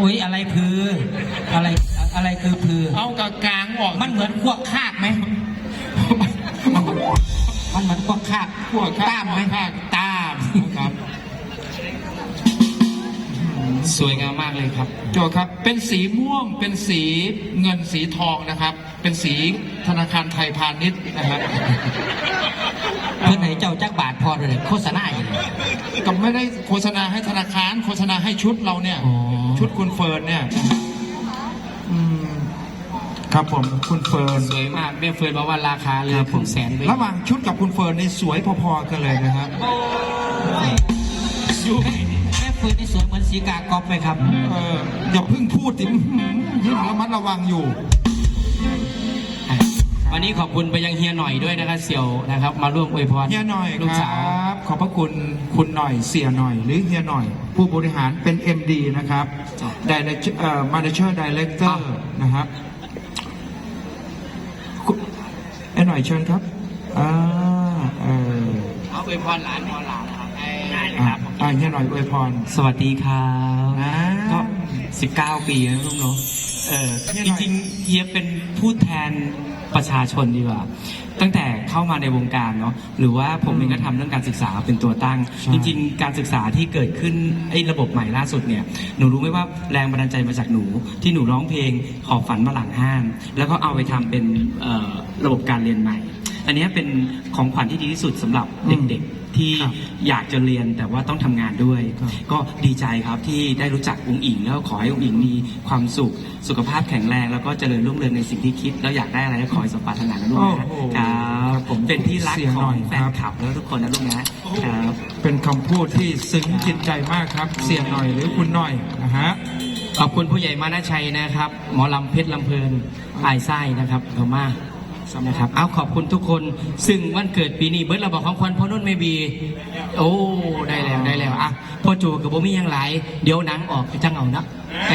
อุ้ยอะไรพือ อะไรอะไรคือพือ เอากระกลางออกมันเหมือนพวกคากไหม มันเหมือนพวกคากพวกข้ตามไหมข้างตามนะครับ สวยงามมากเลยครับโจทย์ครับ เป็นสีม่วง เป็นสีเงินสีทองนะครับ เป็นสีธนาคารไทยพาณิชย์นะครับเพื่อนไหนเจ้าจักบาทพอเลยโฆษณาอยู่เลยก็ไม่ได้โฆษณาให้ธนาคาร โฆษณาให้ชุดเราเนี่ยอ๋อชุดคุณเฟิร์นเนี่ยอืมครับผมคุณเฟิร์นสวยมากแม่เฟิร์นบอกว่าราคาเลยผมแสนเลยระหว่างชุดกับคุณเฟิร์นนี่สวยพอๆกันเลยนะครับ แม่แม่เฟิร์นนี่สวยเหมือนสีกากรอบไหมครับ เอออย่าเพิ่งพูดถึงยิ่งระมัดระวังอยู่ วันนี้ขอบคุณไปยังเฮียหน่อยด้วยนะครับเสี่ยวนะครับ มาร่วมอวยพรเฮียหน่อยลูกคสาวรับ ขอบพระคุณคุณหน่อยเสียหน่อย หรือเฮียหน่อย ผู้บริหารเป็น MD นะครับ Director เอ่อ Manager Director นะครับคุณเอ้หน่อยเชิญครับอ่าเออเอาอวยพรหลานพรหลานนะครับได้เลยอะครับ อ่าเฮียหน่อยอวยพรสวัสดีครับอ่าก็19ปีนะลูกเนาะเออเฮียจหน่อยริงๆเฮียเป็นผู้แทนประชาชนดีกว่า ตั้งแต่เข้ามาในวงการเนาะหรือว่าผมเองก็ทำเรื่องการศึกษาเป็นตัวตั้งใช่จริง ๆ การศึกษาที่เกิดขึ้นไอ้ระบบใหม่ล่าสุดเนี่ยหนูรู้ไหมว่าแรงบันดาลใจมาจากหนู ที่หนูร้องเพลงขอบฝันมาหลังห้างแล้วก็เอาไปทำเป็นเอ่อระบบการเรียนใหม่ อันเนี้ยเป็นของขวัญที่ดีที่สุดสำหรับเด็กๆ ที่ครับอยากจะเรียนแต่ว่าต้องทำงานด้วยครับก็ดีใจครับที่ได้รู้จักองค์อิงแล้วขอให้องค์อิงมีความสุข สุขภาพแข็งแรง แล้วก็เจริญรุ่งเรืองในสิ่งที่คิด แล้วอยากได้อะไรก็ขอให้สมปรารถนานะลูกนะโอ้โหครับผมเป็นที่รักเสียงขหน่อองยแฟคนรับคลับแล้วทุกคนนะลูกนะครับ เป็นคำพูดที่ซึ้งจิตใจมากครับ เสียหน่อยหรือคุณหน่อยนะฮะ ขอบคุณผู้ใหญ่มานาชัยนะครับ หมอลำเพชรลำเพลินอายไส้นะครับขอบ คุณมากนะครับเอาขอบคุณทุกคน ซึ่งวันเกิดปีนี้เบิร์ดเราบอกของควันพ่อนุ่นไม่บี โอ้ได้แล้วได้แล้วอะพ่อจูกับโบมี่ยังไรเดี๋ยวหนังออกจังเอานะเอ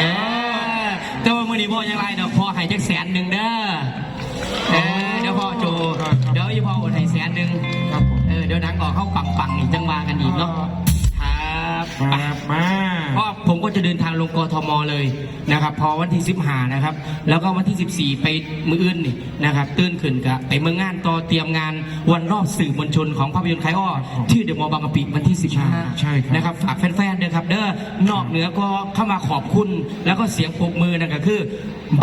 อแต่ว่ามือนี้พ่อยังไรเดี๋ยวพ่อให้จักแสนหนึ่งเด้อเออเดี๋ยวพ่อจูครับเดี๋ยวอีพ่ออดให้แสนหนึ่งครับผมเออเดี๋ยวหนังออกเข้าปังปังๆอีกจังมากันอีกเนาะครับไปมามาเพราะผมก็ จะเดินทางลงกทมเลยนะครับพอวันที่สิบหานะครับ แล้วก็วันที่สิบสี่ไปมืออื่นนี่นะครับ ตื่นขึ้นกับไปเมืองงานต่อเตรียมงานวันรอบสื่อมวลชนของภาพยนตร์ไคอ้อที่เดอะมอลล์บางกะปิวันที่สิบใช่ห้าใช่ครับนะครับฝากแฟนๆด้วยครับ เด้อนอกเหนือก็เข้ามาขอบคุณ แล้วก็เสียงปรบมือนั่นก็คือ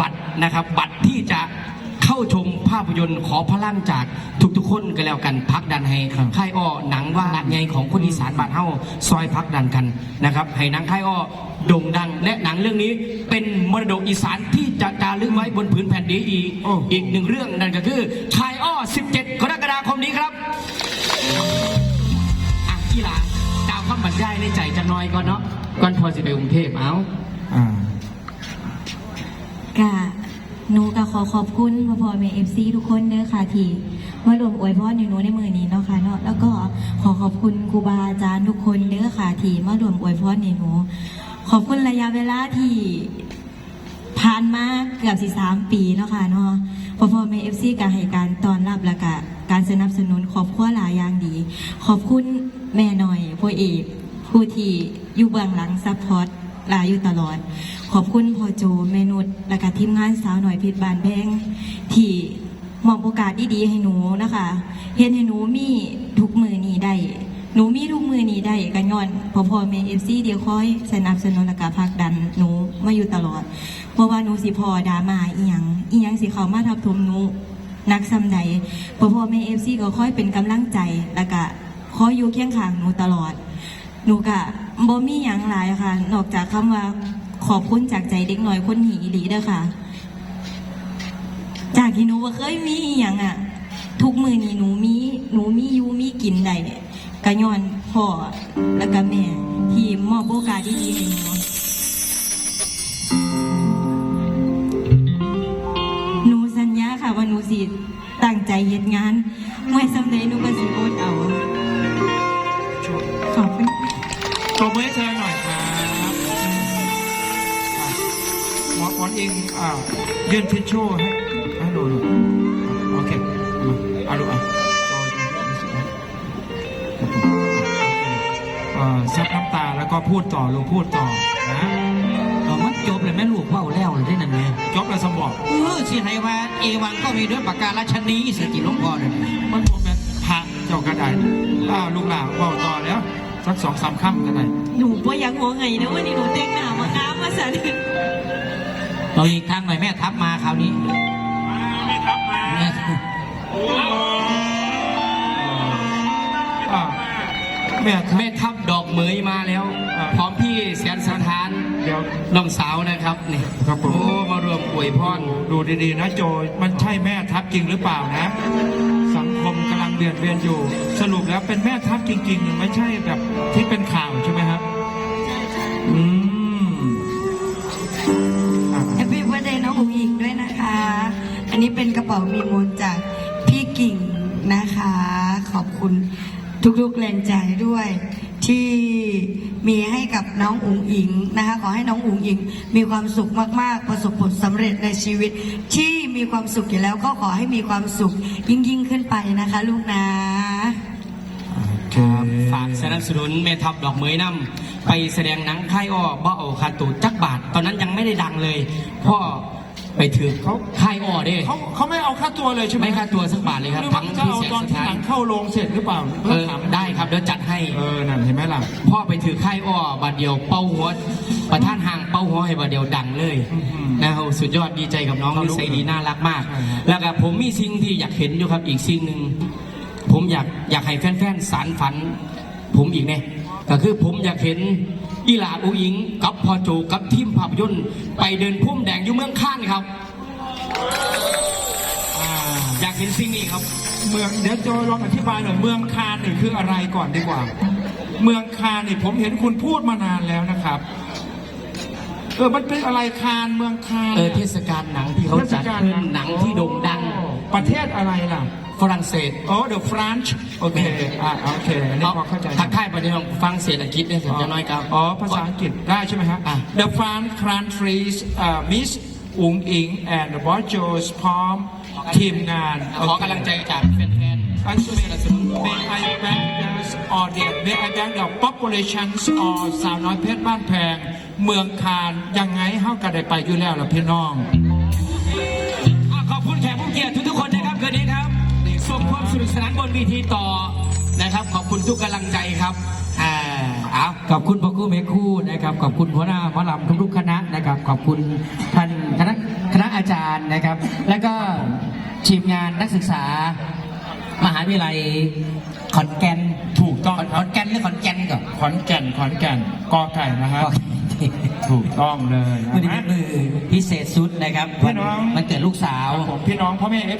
บัตรนะครับ บัตรที่จะเข้า ชมภาพยนตร์ขอพลังจากทุกๆคนก็แล้วกันพักดันให้ครับค่ายอ้อหนังว่าไงของคนอีสานบ้านเฮาซอยพักดันกันนะครับให้หนังค่ายอ้อโด่งดัง และหนังเรื่องนี้เป็นมรดกอีสานที่จะจารึกไว้บนผืนแผ่นดินอีกโอ้อีกหนึ่งเรื่องนั่นก็คือค่ายอ้อ 17 กรกฎาคมนี้ครับอะกีฬาดาวคำบรรยายในใจจะน้อยก่อนเนาะก่อนพอสิไปกรุงเทพเอาอ่ากะ หนูก็ขอขอบคุณพ่อพ่อแม่เอฟซีทุกคนเด้อค่ะที่มารวมอวยพรในหนูในมือนี้เนาะค่ะเนาะแล้วก็ขอขอบคุณครูบาอาจารย์ทุกคนเด้อค่ะที่มารวมอวยพรในหนู ขอบคุณระยะเวลาที่ผ่านมาเกือบสิสามปีเนาะค่ะเนาะพ่อพ่อแม่เอฟซีก็ให้การต้อนรับและก็การสนับสนุนครอบครัวหลายอย่างดี ขอบคุณแม่หน่อยพ่อเอกผู้ที่อยู่เบื้องหลังซัพพอร์ต ลาอยู่ตลอด ขอบคุณพ่อโจเมนุษและก็ทีมงานสาวหน่อยเพชรบานแพงที่มอบโอกาสดีๆให้หนูนะคะเห็นให้หนูมีทุกมือนี้ได้หนูมีทุกมือนี้ได้กันย้อนพอพอเมเอฟซีเดียวคอยสนับสนุนและก็พักดันหนูมาอยู่ตลอด เพราะว่าหนูสิพอดามาอีหยังอีหยังสิเขามาทับทมหนูนักซ้ำใดพอพอเมเอฟซีก็คอยเป็นกำลังใจและก็คอยอยู่เคียงข้างหนูตลอด หนูกะ บ่มีหยังหลายค่ะ นอกจากคำว่าขอบคุณจากใจเด็กหน่อยคนหีอีหลีเด้อค่ะ จากที่หนูว่าเคยมีอหย่างอะ ทุกมือนี่หนูมีหนูมีอยู่มีกินได้กะย้อนพ่อแล้วก็แม่ที่มอบโอกาสดีๆให้หนูหนูสัญญาค่ะว่าหนูสิตั้งใจเฮ็ดงานไม่สำเร็จหนูก็สิอดเอา ปรบมือเธอหน่อยครับหมอนเองอ่ายื่นทิชชู่ให้ให้หนูหน่อยโอะเอาลูกอะซับน้ำตาแล้วก็พูดต่อลูกพูดต่อนะต่อมันจบเลยแม่ลูกว่าแล้วเลยได้นั่นไงจบแล้วสมบอกเออสิให้ว่าเอวังก็มีด้วยปากการาชนีสกิลงก่อนเลยมันผมแบบพัะเจ้ากระไดอ้าวลูกหลานเว่าต่อแล้ว สักสองสามคำกันได้หนูบ่อยังหัวไงนะวันนี้หนูแต่งหน้ามาน้ำมาสันเราอีกทางหน่อยแม่ทับมาคราวนี้แม่ทับมาอ่าแม่ครับแม่ทัพดอกเหมยมาแล้วอ่าพร้อมพี่แสนสถานเดี๋ยวน้องสาวนะครับนี่ครับผมโอ้มารวมอวยพรดูดีๆนะโจยมันใช่แม่ทัพจริงหรือเปล่านะสังค มกำลังเบียดเบียนอยู่ สรุปแล้วเป็นแม่ทัพจริง ๆ ไม่ใช่แบบที่เป็นข่าวใช่ไหมครับ อืมอะแฮปปี้เบ t ร์เดย์น้องอุ๋งอิงด้วยนะคะ อันนี้เป็นกระเป๋ามีมูลจากพี่กิ่งนะคะ ขอบคุณทุกๆแรงใจด้วย ที่มีให้กับน้องอุ๋งอิงนะคะขอให้น้องอุ๋งอิง มีความสุขมากๆ ประสบผลสำเร็จในชีวิต ที่มีความสุขอยู่แล้วก็ขอให้มีความสุขยิ่งๆขึ้นไปนะคะ ลูกนะครับฝากสนับสนุนแม่ทัพดอกเหมยนำไปแสดงหนังค่ายอ้อบ่เอาคาตูจักบาท ตอนนั้นยังไม่ได้ดังเลยพ่อ ไปถือเขาค่ายอ้อเด้เขาเขาไม่เอาค่าตัวเลยใช่ไหมไม่ค่าตัวสักบาทเลยครับหรือทั้ว่างจะพี่เอาแสนตอนที่หสถาลันงเข้าโรงเสร็จหรือเปล่าเออได้ครับเดี๋ยวจัดให้ เออนั่นเห็นไหมล่ะ พ่อไปถือค่ายอ้อบาดเดียวเป้าหัวประท่านห่างเป้าหัวให้บาดเดียวดังเลยอื้อหือนะครับสุดยอดดีใจกับน้องครับนิสัยดีน่ารักมาก ใช่ครับ แล้วก็ผมมีสิ่งที่อยากเห็นอยู่ครับอีกสิ่งหนึ่งผมอยากอยากให้แฟนๆสารฝัน ผมอีกเนี่ยก็คือผมอยากเห็น อีหลาอูอิงกับพอโจกับทีมภาพยนตร์ไปเดินพุ่มแดงอยู่เมืองข้านครับอ่าอยากเห็นสิ่งนี้ครับ เมืองเดี๋ยวโจลองอธิบายหน่อยเมืองคานนี่คืออะไรก่อนดีกว่า เมืองคานนี่ผมเห็นคุณพูดมานานแล้วนะครับเออมันเป็นอะไรคานเมืองคานเออเทศกาลหนังที่เขาจัดขึ้นหนังที่โด่งดัง ประเทศอะไรล่ะ ฝรั่งเศสอ๋อ The French โอเคอ่าโอเคอันนี้พอเข้าใจทักทายประเด็นของฟังเศรษฐกิจเนี่ยจะน้อยครับอ๋อ ภาษาอังกฤษได้ใช่ไหมครับอะ The French countries uh, Miss อุงอิง and the b o j o s พร้อมทีมงาน ขอกำลังใจจากแฟนอันสุดท้าย May I thank the audience May I thank the populations of สาวน้อยเพชรบ้านแพง เมืองคานยังไงเฮาก็ได้ไปอยู่แล้วล่ะพี่น้อง วทีต่อนะครับ ขอบคุณทุกกำลังใจครับอ่าเอาขอบคุณพ่อครู่แม่ครู่นะครับ ขอบคุณหัวหน้าหมอลำทุกๆคณะนะครับ ขอบคุณท่านคณะคณะอาจารย์นะครับ แล้วก็ทีมงานนักศึกษามหาวิทยาลัยขอนแก่นถูกต้องขอนแก่นหรือขอนแก่นก่อนขอนแก่นขอนแก่นกอไก่นะครับก็ถูกต้องเลยวันนี้นะเป็นมือพิเศษสุดนะครับพี่น้อง มันเกิดลูกสาว ผมพี่น้องพ่อแม่